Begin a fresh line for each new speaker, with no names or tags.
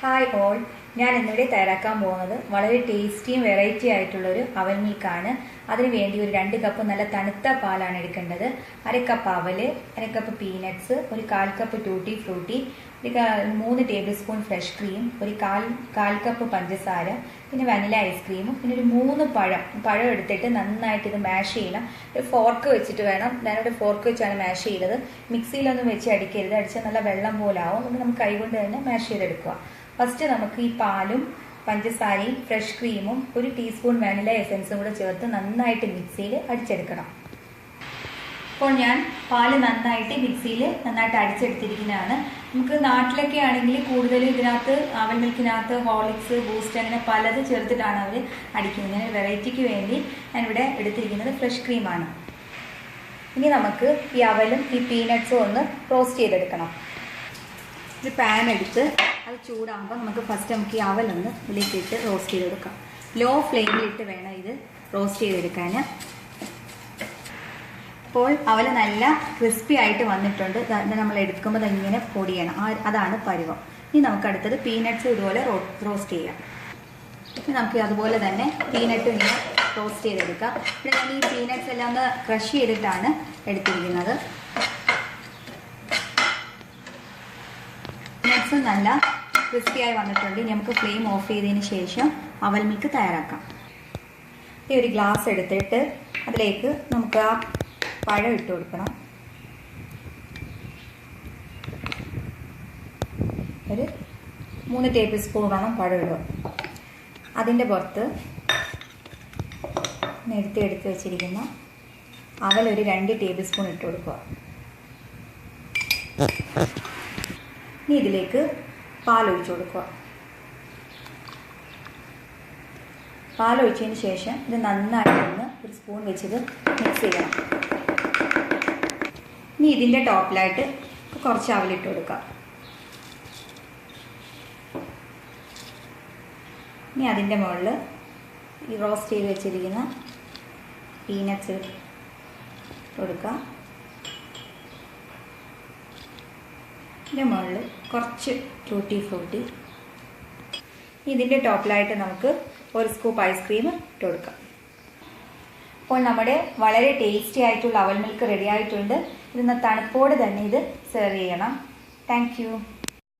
Hi all, ഞാൻ ഇന്നിവിടെ തയ്യാറാക്കാൻ പോകുന്നത് വളരെ ടേസ്റ്റിയും വെറൈറ്റി ആയിട്ടുള്ള ഒരു അവൽ മിൽക്കാണ്. അതിന് വേണ്ടി ഒരു രണ്ട് കപ്പ് നല്ല തണുത്ത പാലാണ് എടുക്കേണ്ടത്. അര കപ്പ് അവൽ അര കപ്പ് പീനട്സ് ഒരു കാൽ കപ്പ് ടൂട്ടി ഫ്രൂട്ടി ഒരു മൂന്ന് ടേബിൾ സ്പൂൺ ഫ്രഷ് ക്രീം ഒരു കാൽ കാൽ കപ്പ് പഞ്ചസാര പിന്നെ വനില ഐസ്ക്രീമും പിന്നെ ഒരു മൂന്ന് പഴം. പഴം എടുത്തിട്ട് നന്നായിട്ട് ഇത് മാഷ് ചെയ്യണം. ഒരു ഫോർക്ക് വെച്ചിട്ട് വേണം. ഞാനിവിടെ ഫോർക്ക് വെച്ചാണ് മാഷ് ചെയ്തത്. മിക്സിയിലൊന്നും വെച്ച് അടിക്കരുത്. അടിച്ചാൽ നല്ല വെള്ളം പോലാവും. നമുക്ക് കൈകൊണ്ട് തന്നെ മാഷ് ചെയ്തെടുക്കുക. ഫസ്റ്റ് നമുക്ക് ഈ പാലും പഞ്ചസാരയും ഫ്രഷ് ക്രീമും ഒരു ടീസ്പൂൺ വാനില എസൻസും കൂടെ ചേർത്ത് നന്നായിട്ട് മിക്സിയിൽ അടിച്ചെടുക്കണം. അപ്പോൾ ഞാൻ പാൽ നന്നായിട്ട് മിക്സിയിൽ നന്നായിട്ട് അടിച്ചെടുത്തിരിക്കുന്നതാണ്. നമുക്ക് നാട്ടിലൊക്കെ ആണെങ്കിൽ കൂടുതലും ഇതിനകത്ത് അവൽ മിൽക്കിനകത്ത് ഹോളിക്സ് ബൂസ്റ്റ് അങ്ങനെ പലത് ചേർത്തിട്ടാണ് അവർ അടിക്കുന്നത്. ഞാൻ വെറൈറ്റിക്ക് വേണ്ടി ഞാനിവിടെ എടുത്തിരിക്കുന്നത് ഫ്രഷ് ക്രീമാണ് ഇനി നമുക്ക് ഈ അവലും ഈ പീനട്സും ഒന്ന് റോസ്റ്റ് ചെയ്തെടുക്കണം. ഒരു പാൻ എടുത്ത് ചൂടാകുമ്പോൾ നമുക്ക് ഫസ്റ്റ് നമുക്ക് ഈ അവലൊന്ന് ഇതിലേക്കിട്ട് റോസ്റ്റ് ചെയ്തെടുക്കാം. ലോ ഫ്ലെയിമിലിട്ട് വേണം ഇത് റോസ്റ്റ് ചെയ്തെടുക്കാൻ. അപ്പോൾ അവൽ നല്ല ക്രിസ്പി ആയിട്ട് വന്നിട്ടുണ്ട്. നമ്മൾ എടുക്കുമ്പോൾ ഇങ്ങനെ പൊടിയണം. അതാണ് പരുവം. ഇനി നമുക്ക് അടുത്തത് പീനട്സ് ഇതുപോലെ റോസ്റ്റ് ചെയ്യാം. ഇനി നമുക്ക് അതുപോലെ തന്നെ പീനട്ട് ഇങ്ങനെ റോസ്റ്റ് ചെയ്തെടുക്കാം. ഇവിടെ ഞാൻ ഈ പീനട്ട്സ് എല്ലാം ഒന്ന് ക്രഷ് ചെയ്തിട്ടാണ് എടുത്തിരിക്കുന്നത്. പീനട്ട്സ് നല്ല ക്രിസ്പിയായി വന്നിട്ടുണ്ട് ഇനി നമുക്ക് ഫ്ലെയിം ഓഫ് ചെയ്തതിന് ശേഷം അവൽ മിൽക്ക് തയ്യാറാക്കാം. ഈ ഒരു ഗ്ലാസ് എടുത്തിട്ട് അതിലേക്ക് നമുക്ക് ആ പഴം ഇട്ട് കൊടുക്കണം. ഒരു മൂന്ന് ടേബിൾ സ്പൂൺ സ്പൂണോളം പഴം ഇടുക അതിന്റെ പുറത്ത് നേരത്തെ എടുത്ത് വെച്ചിരിക്കുന്ന അവൽ ഒരു രണ്ട് ടേബിൾ സ്പൂൺ ഇട്ട് കൊടുക്കുക. ഇനി ഇതിലേക്ക് പാലൊഴിച്ച് കൊടുക്കുക. പാലൊഴിച്ചതിന് ശേഷം ഇത് നന്നായിട്ട് ഒന്ന് ഒരു സ്പൂൺ വെച്ചത് മിക്സ് ചെയ്യണം. ഇനി ഇതിന്റെ ടോപ്പിലായിട്ട് കുറച്ച് അവലിട്ട് കൊടുക്കുക ഇനി അതിന്റെ മുകളിൽ ഈ റോസ്റ്റ് ചെയ്ത് വെച്ചിരിക്കുന്ന പീനട്സ് കൊടുക്കുക ഇതിന്റെ മുകളിൽ കുറച്ച് ടൂട്ടി ഫ്രൂട്ടി ഇതിന്റെ ടോപ്പിലായിട്ട് നമുക്ക് ഒരു സ്കൂപ്പ് ഐസ്ക്രീം ഇട്ട് കൊടുക്കാം. അപ്പോൾ നമ്മുടെ വളരെ ടേസ്റ്റി ആയിട്ടുള്ള അവൽ മിൽക്ക് റെഡി ആയിട്ടുണ്ട്. ഇതിന്ന് തണുപ്പോട് തന്നെ ഇത് സെർവ് ചെയ്യണം. താങ്ക്